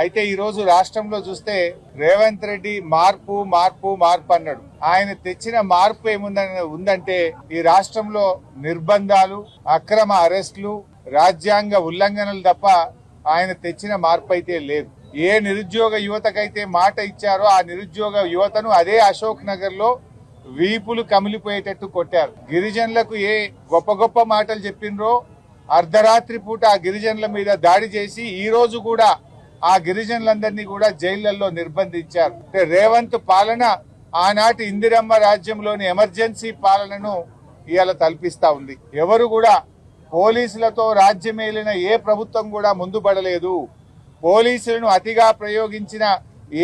అయితే ఈ రోజు రాష్ట్రంలో చూస్తే రేవంత్ రెడ్డి మార్పు మార్పు మార్పు అన్నాడు. ఆయన తెచ్చిన మార్పు ఏముందని ఉందంటే ఈ రాష్ట్రంలో నిర్బంధాలు అక్రమ అరెస్టులు రాజ్యాంగ ఉల్లంఘనలు తప్ప ఆయన తెచ్చిన మార్పు అయితే లేదు. ఏ నిరుద్యోగ యువతకైతే మాట ఇచ్చారో ఆ నిరుద్యోగ యువతను అదే అశోక్ నగర్లో వీపులు కమిలిపోయేటట్టు కొట్టారు. గిరిజనులకు ఏ గొప్ప గొప్ప మాటలు చెప్పినరో అర్ధరాత్రి పూట ఆ గిరిజనుల మీద దాడి చేసి ఈ రోజు కూడా ఆ గిరిజనులందరినీ కూడా జైళ్ళలో నిర్బంధించారు. అంటే రేవంత్ పాలన ఆనాటి ఇందిరమ్మ రాజ్యంలోని ఎమర్జెన్సీ పాలనను ఇవాళ తల్పిస్తా ఉంది. ఎవరు కూడా పోలీసులతో రాజ్యమేలిన ఏ ప్రభుత్వం కూడా ముందు పడలేదు. పోలీసులను అతిగా ప్రయోగించిన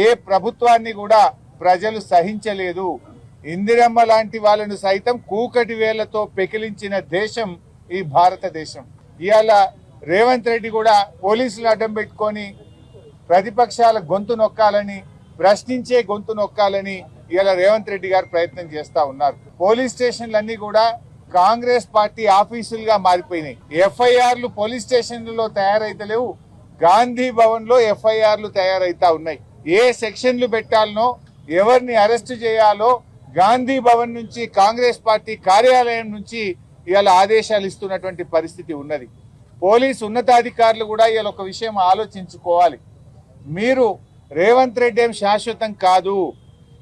ఏ ప్రభుత్వాన్ని కూడా ప్రజలు సహించలేదు. ఇందిరమ్మ లాంటి వాళ్ళను సైతం కూకటి వేళ్ళతో పెకిలించిన దేశం ఈ భారతదేశం. ఇవాళ రేవంత్ రెడ్డి కూడా పోలీసులు అడ్డం పెట్టుకొని ప్రతిపక్షాల గొంతు నొక్కాలని ప్రశ్నించే గొంతు నొక్కాలని ఇలా రేవంత్ రెడ్డి గారు ప్రయత్నం చేస్తా ఉన్నారు. పోలీస్ స్టేషన్లన్నీ కూడా కాంగ్రెస్ పార్టీ ఆఫీసులుగా మారిపోయినాయి. ఎఫ్ఐఆర్లు పోలీస్ స్టేషన్లలో తయారైతలేవు. గాంధీ భవన్లో ఎఫ్ఐఆర్లు తయారైతా ఉన్నాయి. ఏ సెక్షన్లు పెట్టాలనో ఎవరిని అరెస్ట్ చేయాలో గాంధీ భవన్ నుంచి కాంగ్రెస్ పార్టీ కార్యాలయం నుంచి ఇవాళ ఆదేశాలు ఇస్తున్నటువంటి పరిస్థితి ఉన్నది. పోలీస్ ఉన్నతాధికారులు కూడా ఇవాళ ఒక విషయం ఆలోచించుకోవాలి. మీరు రేవంత్ రెడ్డి ఏం శాశ్వతం కాదు.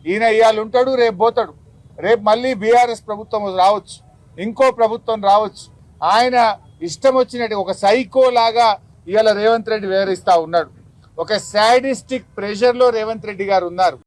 ఈయన ఇవాళ ఉంటాడు రేపు పోతాడు. రేపు మళ్ళీ బీఆర్ఎస్ ప్రభుత్వం రావచ్చు. ఇంకో ప్రభుత్వం రావచ్చు. ఆయన ఇష్టం వచ్చినట్టు ఒక సైకో లాగా ఇవాళ రేవంత్ రెడ్డి వివరిస్తూ ఉన్నాడు. ఒక సాడిస్టిక్ ప్రెషర్లో రేవంత్ రెడ్డి గారు ఉన్నారు.